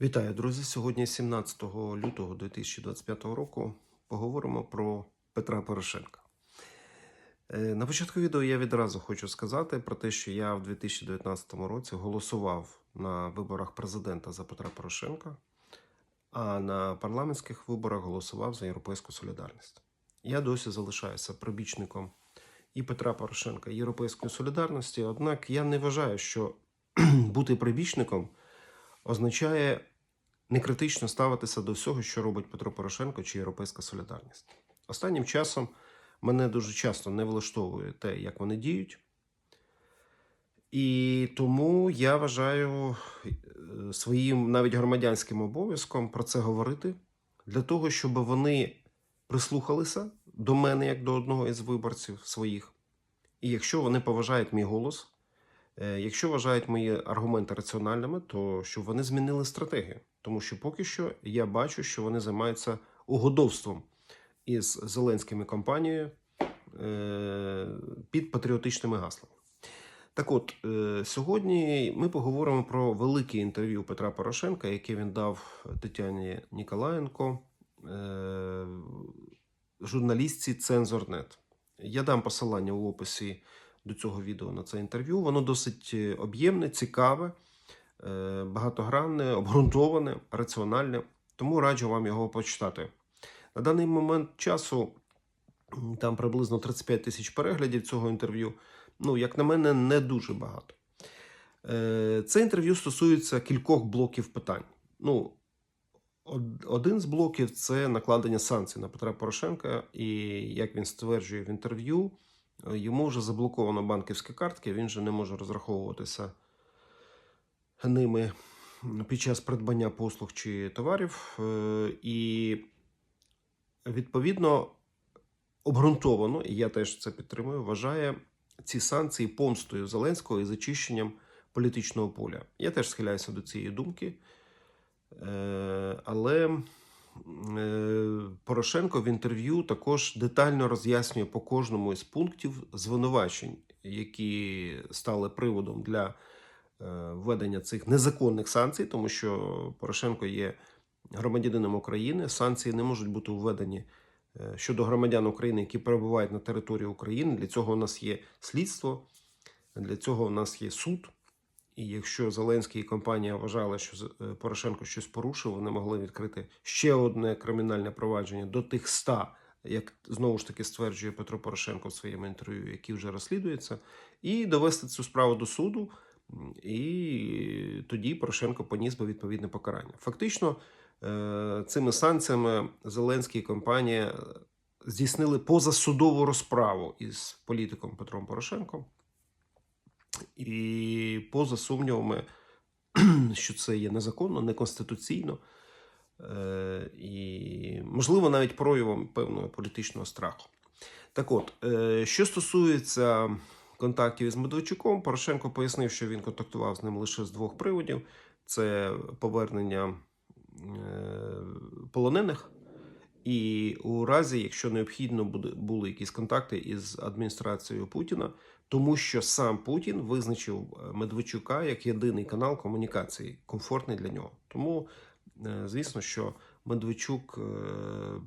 Вітаю, друзі! Сьогодні 17 лютого 2025 року поговоримо про Петра Порошенка. Е, На початку відео я відразу хочу сказати про те, що я в 2019 році голосував на виборах президента за Петра Порошенка, а на парламентських виборах голосував за Європейську солідарність. Я досі залишаюся прибічником і Петра Порошенка, і Європейської солідарності, однак я не вважаю, що бути прибічником означає некритично ставитися до всього, що робить Петро Порошенко чи Європейська солідарність. Останнім часом мене дуже часто не влаштовує те, як вони діють. І тому я вважаю е, своїм навіть громадянським обов'язком про це говорити для того, щоб вони прислухалися до мене як до одного із виборців своїх. І якщо вони поважають мій голос, Якщо вважають мої аргументи раціональними, то щоб вони змінили стратегію. Тому що поки що я бачу, що вони займаються угодовством із Зеленськими компанією е, під патріотичними гаслами. Так от, е, сьогодні ми поговоримо про велике інтерв'ю Петра Порошенка, яке він дав Тетяні Ніколаєнко, е, журналістці Цензорнет. Я дам посилання у описі до цього відео на це інтерв'ю. Воно досить е, об'ємне, цікаве, е, багатогранне, обґрунтоване, раціональне. Тому раджу вам його почитати. На даний момент часу там приблизно 35 тисяч переглядів цього інтерв'ю. Ну, як на мене, не дуже багато. Е, Це інтерв'ю стосується кількох блоків питань. Ну, один з блоків це накладення санкцій на Петра Порошенка, і як він стверджує в інтерв'ю, йому вже заблоковано банківські картки, він вже не може розраховуватися ними під час придбання послуг чи товарів. Е, І відповідно обґрунтовано, і я теж це підтримую, вважає ці санкції помстою Зеленського і зачищенням політичного поля. Я теж схиляюся до цієї думки. Е, Але е, Порошенко в інтерв'ю також детально роз'яснює по кожному із пунктів звинувачень, які стали приводом для е, введення цих незаконних санкцій, тому що Порошенко є громадянином України. Санкції не можуть бути введені е, щодо громадян України, які перебувають на території України. Для цього у нас є слідство, для цього у нас є суд. І якщо Зеленський і компанія вважали, що е, Порошенко щось порушив, вони могли відкрити ще одне кримінальне провадження до тих ста, як знову ж таки стверджує Петро Порошенко в своєму інтерв'ю, які вже розслідуються, і довести цю справу до суду. І тоді Порошенко поніс би відповідне покарання. Фактично, е, цими санкціями Зеленський і компанія е, здійснили позасудову розправу із політиком Петром Порошенком. І поза сумнівами, що це є незаконно, неконституційно, е, і, можливо, навіть проявом певного політичного страху. Так от, е, що стосується контактів із Медведчуком, Порошенко пояснив, що він контактував з ним лише з двох приводів: це повернення е, полонених. І у разі, якщо необхідно були якісь контакти із адміністрацією Путіна, тому що сам Путін визначив е, Медведчука як єдиний канал комунікації, комфортний для нього. Тому, е, звісно, що Медведчук е,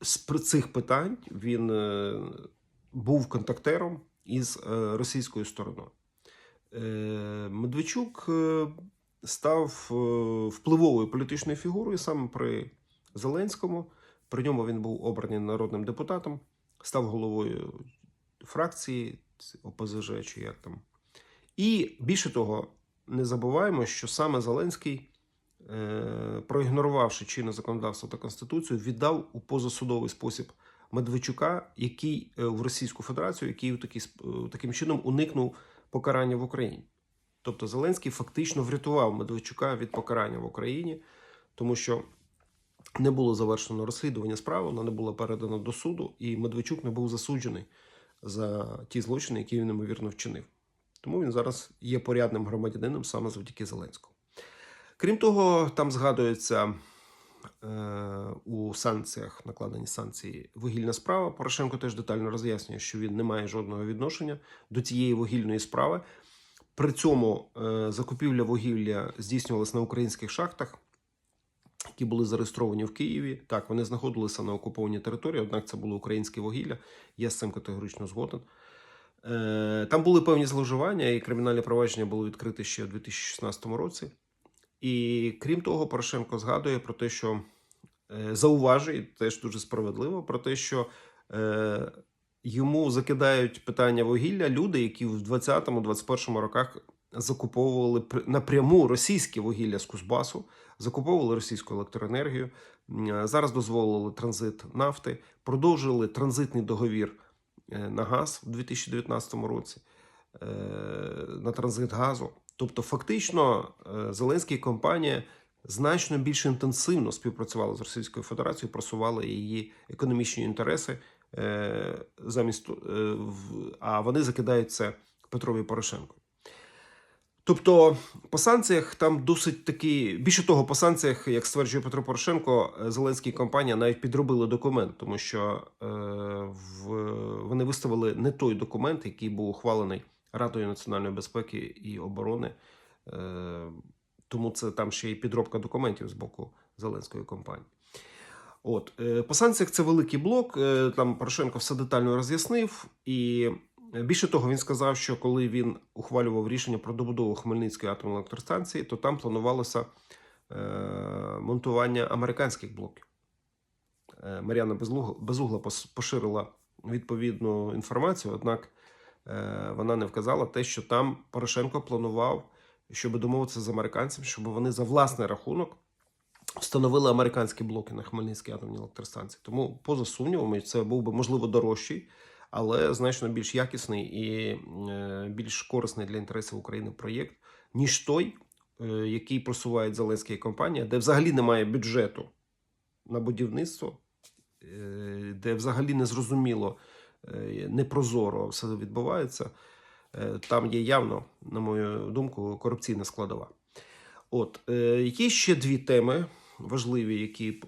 з цих питань він був контактером із російською стороною. Медведчук став впливовою політичною фігурою саме при Зеленському. При ньому він був обраний народним депутатом, став головою фракції ОПЗЖ чи як там. І більше того, не забуваємо, що саме Зеленський, е, проігнорувавши чинне законодавство та конституцію, віддав у позасудовий спосіб Медведчука, який е, в Російську Федерацію, який такий, е, таким чином уникнув покарання в Україні. Тобто Зеленський фактично врятував Медведчука від покарання в Україні, тому що не було завершено розслідування справи, вона не була передана до суду, і Медведчук не був засуджений за ті злочини, які він ймовірно вчинив. Тому він зараз є порядним громадянином саме завдяки Зеленському. Крім того, там згадується е, у санкціях, накладені санкції, вугільна справа. Порошенко теж детально роз'яснює, що він не має жодного відношення до цієї вугільної справи. При цьому е, закупівля вугілля здійснювалася на українських шахтах, які були зареєстровані в Києві. Так, вони знаходилися на окупованій території, однак це було українське вугілля. Я з цим категорично згоден. Е, Там були певні зловживання, і кримінальне провадження було відкрите ще у 2016 році. І крім того, Порошенко згадує про те, що е, зауважує теж дуже справедливо про те, що е, йому закидають питання вугілля люди, які в 20-21 роках закуповували напряму російське вугілля з Кузбасу, закуповували російську електроенергію. е, Зараз дозволили транзит нафти, продовжили транзитний договір е, на газ у 2019 році е, на транзит газу. Тобто, фактично, Зеленський і компанія значно більш інтенсивно співпрацювали з Російською Федерацією, просували її економічні інтереси. Замість а вони закидають це Петрові Порошенку. Тобто по санкціях там досить такі. Більше того, по санкціях, як стверджує Петро Порошенко, е, Зеленський і компанія навіть підробили документ, тому що е, в, вони виставили не той документ, який був ухвалений Радою національної безпеки і оборони. Е, тому це там ще й підробка документів з боку Зеленської компанії. От е, по санкціях це великий блок. е, Там Порошенко все детально роз'яснив. І більше того, він сказав, що коли він ухвалював рішення про добудову Хмельницької атомної електростанції, то там планувалося е, монтування американських блоків. Е, Мар'яна Безугла поширила відповідну інформацію, однак е, вона не вказала те, що там Порошенко планував, щоб домовитися з американцями, щоб вони за власний рахунок встановили американські блоки на Хмельницькій атомній електростанції. Тому, поза сумнівами, це був би можливо дорожчий, але значно більш якісний і е, більш корисний для інтересів України проєкт, ніж той, е, який просувають Зеленська і компанія, де взагалі немає бюджету на будівництво, е, де взагалі не зрозуміло, непрозоро все відбувається. Там є явно, на мою думку, корупційна складова. От є ще дві теми важливі, які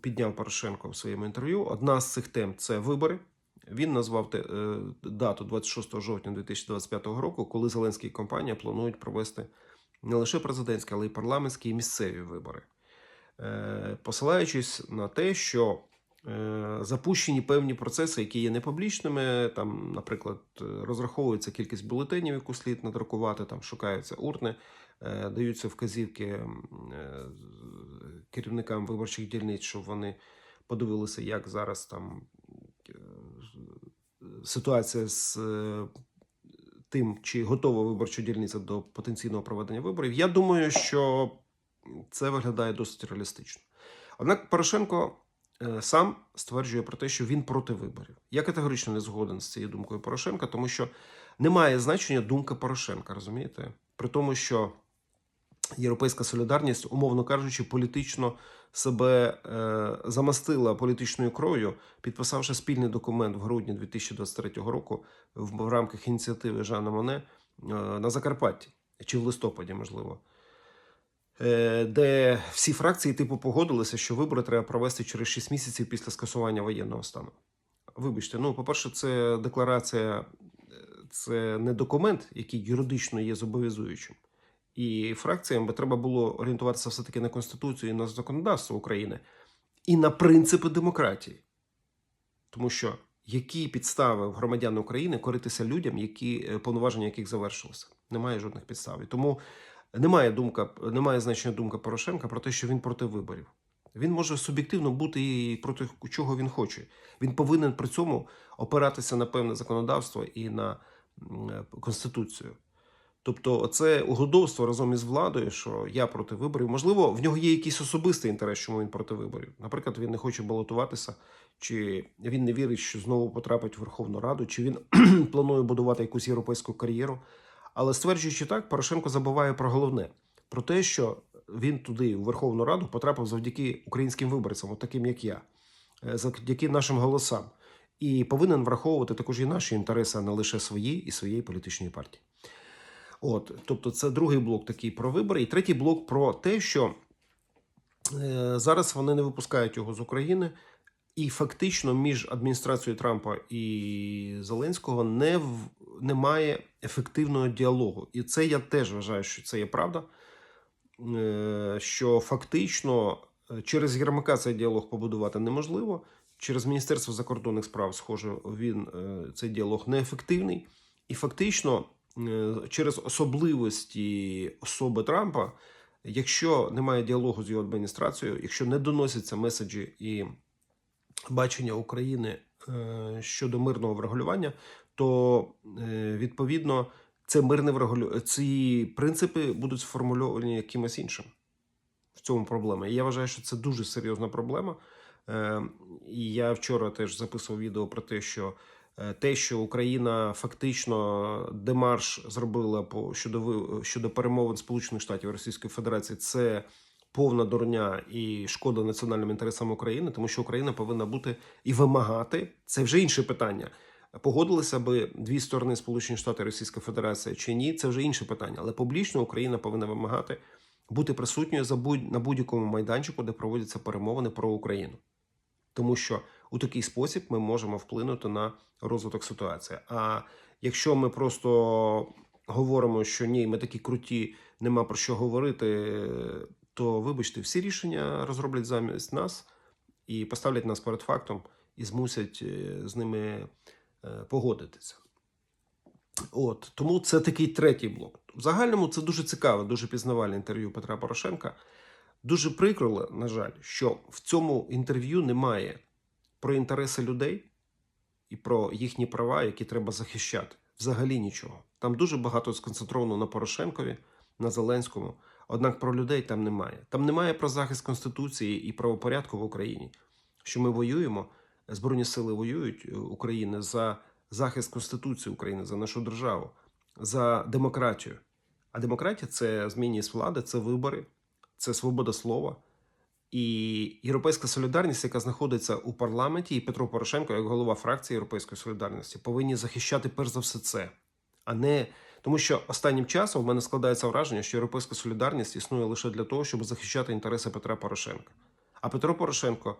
підняв Порошенко в своєму інтерв'ю. Одна з цих тем це вибори. Він назвав е, дату 26 жовтня 2025 року, коли Зеленський і компанія планують провести не лише президентські, але й парламентські і місцеві вибори, е, посилаючись на те, що е, запущені певні процеси, які є непублічними. Там, наприклад, розраховується кількість бюлетенів, яку слід надрукувати, там шукаються урни, даються вказівки керівникам виборчих дільниць, щоб вони подивилися, як зараз там ситуація з е, тим, чи готова виборча дільниця до потенційного проведення виборів. Я думаю, що це виглядає досить реалістично. Однак Порошенко е, сам стверджує про те, що він проти виборів. Я категорично не згоден з цією думкою Порошенка, тому що немає значення думка Порошенка, розумієте? При тому, що Європейська солідарність, умовно кажучи, політично себе е, замастила політичною кров'ю, підписавши спільний документ в грудні 2023 року в, в рамках ініціативи Жана Моне е, на Закарпатті чи в листопаді, можливо. Е, де всі фракції типу погодилися, що вибори треба провести через 6 місяців після скасування воєнного стану. Вибачте, ну, по-перше, це декларація, е, це не документ, який юридично є зобов'язуючим. І фракціям би треба було орієнтуватися все-таки на Конституцію і на законодавство України і на принципи демократії. Тому що які підстави в громадян України коритися людям, які е, повноваження яких завершилися? Немає жодних підстав. І тому немає думка, немає значення думка Порошенка про те, що він проти виборів. Він може суб'єктивно бути і проти чого він хоче. Він повинен при цьому опиратися на певне законодавство і на е, конституцію. Тобто, це угодовство разом із владою, що я проти виборів. Можливо, в нього є якийсь особистий інтерес, чому він проти виборів. Наприклад, він не хоче балотуватися, чи він не вірить, що знову потрапить в Верховну Раду, чи він планує будувати якусь європейську кар'єру. Але стверджуючи так, Порошенко забуває про головне: про те, що він туди, у Верховну Раду, потрапив завдяки українським виборцям, таким як я, е, завдяки нашим голосам, і повинен враховувати також і наші інтереси, а не лише свої і своєї політичної партії. От, тобто, це другий блок такий про вибори, і третій блок про те, що е, зараз вони не випускають його з України. І фактично між адміністрацією Трампа і Зеленського не в, немає ефективного діалогу. І це я теж вважаю, що це є правда. Е, Що фактично е, через Єрмака цей діалог побудувати неможливо. Через Міністерство закордонних справ, схоже, він е, цей діалог неефективний. І фактично, через особливості особи Трампа, якщо немає діалогу з його адміністрацією, якщо не доносяться меседжі і бачення України е, щодо мирного врегулювання, то е, відповідно це мирне врегулю... ці принципи будуть сформульовані якимось іншим. В цьому проблема. І я вважаю, що це дуже серйозна проблема. Е, І я вчора теж записував відео про те, що е, те, що Україна фактично демарш зробила по щодо щодо перемовин Сполучених Штатів Російської Федерації, це повна дурня і шкода національним інтересам України, тому що Україна повинна бути і вимагати. Це вже інше питання. Погодилися би дві сторони Сполучені Штати Російська Федерація чи ні, це вже інше питання. Але публічно Україна повинна вимагати бути присутньою за будь на будь-якому майданчику, де проводяться перемовини про Україну. Тому що у такий спосіб ми можемо вплинути на розвиток ситуації. А якщо ми просто говоримо, що ні, ми такі круті, нема про що говорити, то вибачте, всі рішення розроблять замість нас і поставлять нас перед фактом і змусять е, з ними е, погодитися. От тому це такий третій блок. В загальному це дуже цікаве, дуже пізнавальне інтерв'ю Петра Порошенка. Дуже прикро, на жаль, що в цьому інтерв'ю немає про інтереси людей і про їхні права, які треба захищати. Взагалі нічого. Там дуже багато сконцентровано на Порошенкові, на Зеленському. Однак про людей там немає. Там немає про захист Конституції і правопорядку в Україні. Що ми воюємо, Збройні сили воюють е, України за захист Конституції України, за нашу державу, за демократію. А демократія це змінність влади, це вибори, це свобода слова. І Європейська солідарність, яка знаходиться у парламенті, і Петро Порошенко, як голова фракції Європейської солідарності, повинні захищати перш за все це, а не тому, що останнім часом в мене складається враження, що Європейська солідарність існує лише для того, щоб захищати інтереси Петра Порошенка. А Петро Порошенко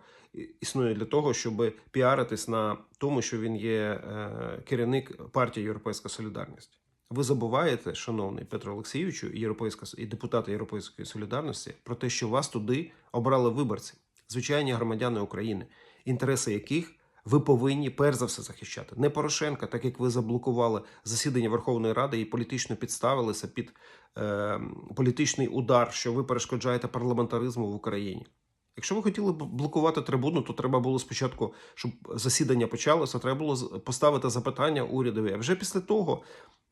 існує для того, щоб піаритись на тому, що він є е, керівник партії Європейська Солідарність. Ви забуваєте, шановний Петро Олексійовичу, європейська і депутати Європейської солідарності, про те, що вас туди обрали виборці, звичайні громадяни України, інтереси яких ви повинні перш за все захищати. Не Порошенка, так як ви заблокували засідання Верховної Ради і політично підставилися під е, політичний удар, що ви перешкоджаєте парламентаризму в Україні. Якщо ви хотіли блокувати трибуну, то треба було спочатку, щоб засідання почалося, треба було поставити запитання урядові. А вже після того,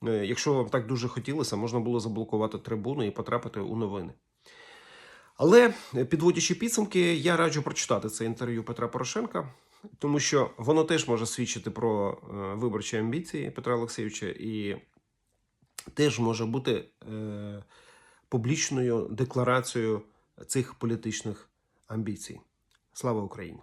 е, якщо вам так дуже хотілося, можна було заблокувати трибуну і потрапити у новини. Але е, підводячи підсумки, я раджу прочитати це інтерв'ю Петра Порошенка, тому що воно теж може свідчити про е, виборчі амбіції Петра Олексійовича і теж може бути публічною декларацією цих політичних амбіцій. Слава Україні!